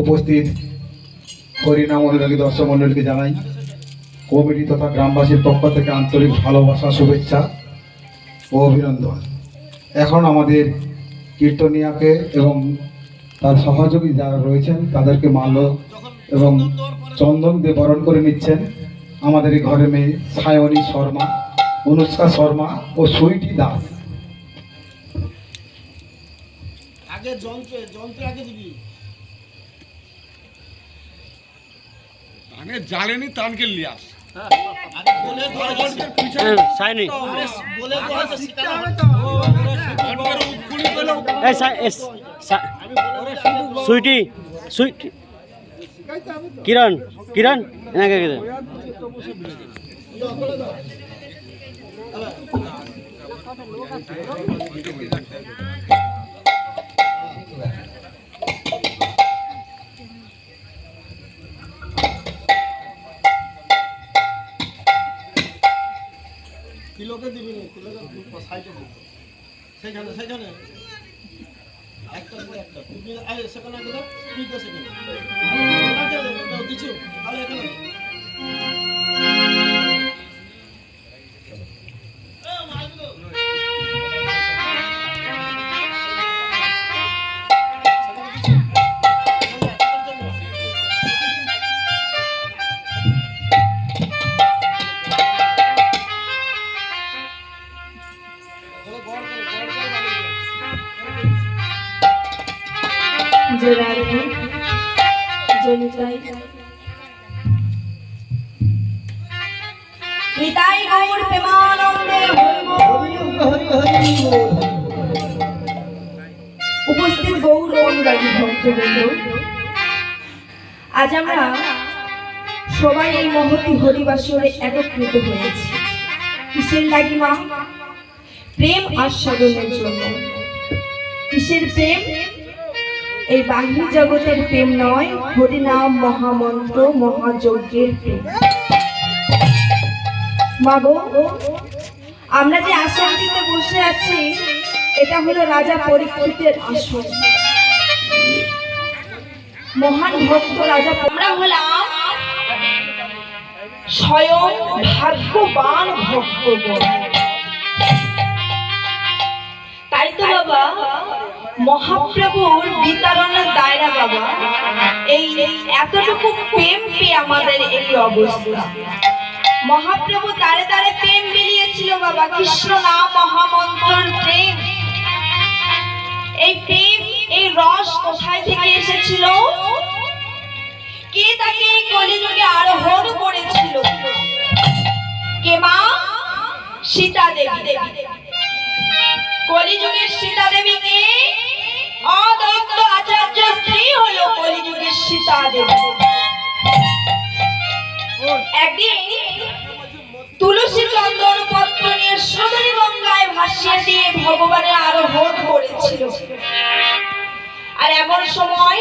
উপস্থিত হরিনাম অনুরাগী দর্শক মণ্ডলীকে জানাই, কমিটি তথা গ্রামবাসীর পক্ষ থেকে আন্তরিক ভালোবাসা, শুভেচ্ছা ও অভিনন্দন। এখন আমাদের কীর্তনিয়াকে এবং তার সহযোগী যারা রয়েছেন, তাদেরকে মাল্য এবং চন্দন দিয়ে বরণ করে নিচ্ছেন আমাদের এই ঘরের মেয়ে সায়নী শর্মা, অনুষ্কা শর্মা ও সুইটি দাস। আগে যন্ত্রে যন্ত্রে আগে দিবি। আগে জ্বালেনি তানকে লিয়াস সাই এস সুইটি কিরণ কিরণ এনাকে কিরণ কিলোকে দিবি না কিলোকে সাইডে দিবি। সেখানে সেখানে। একটা একটা। সেখানে সেখানে। উপস্থিত গৌর অনুরাগী ভক্তবৃন্দ। আজ আমরা সবাই এই মহতি হরিবাসরে একত্রিত হয়েছি। কিসের লাগি প্রেম আস্বাদনের জন্য। কিসের প্রেম? এই বাহ্য জগতের প্রেম নয় হরিনাম মহামন্ত্র, মহাযজ্ঞের প্রেম। মাগো, আমরা যে আসনটিতে বসে আছি, এটা হলো রাজা পরীক্ষিতের আসন। মহান ভক্ত রাজা আমরা হলাম স্বয়ং ভাগ্যবান ভক্তগণ। তাই তো বাবা, মহাপ্রভুর বাবা এই এতটুকু প্রেম পেয়ে আমাদের এই অবস্থা? মহাপ্রভু তারে তারে প্রেম বেরিয়েছিল বাবা, কৃষ্ণ নাম মহামন্ত্রর প্রেম। এই প্রেম, এই রস কোথায় থেকে এসেছিল? কে তাকে এই কলিযুগে আরোহণ করেছিল? কে মা? সীতা দেবী। কলিযুগের সীতা দেবীকে অদত্ত আচার্য স্ত্রী হলো কলিযুগের সীতা দেবী। একদিন তুলসী চন্দন পত্র নিয়ে সুন্দরী গঙ্গায় ভাসিয়ে দিয়ে করেছিল। আর এমন সময়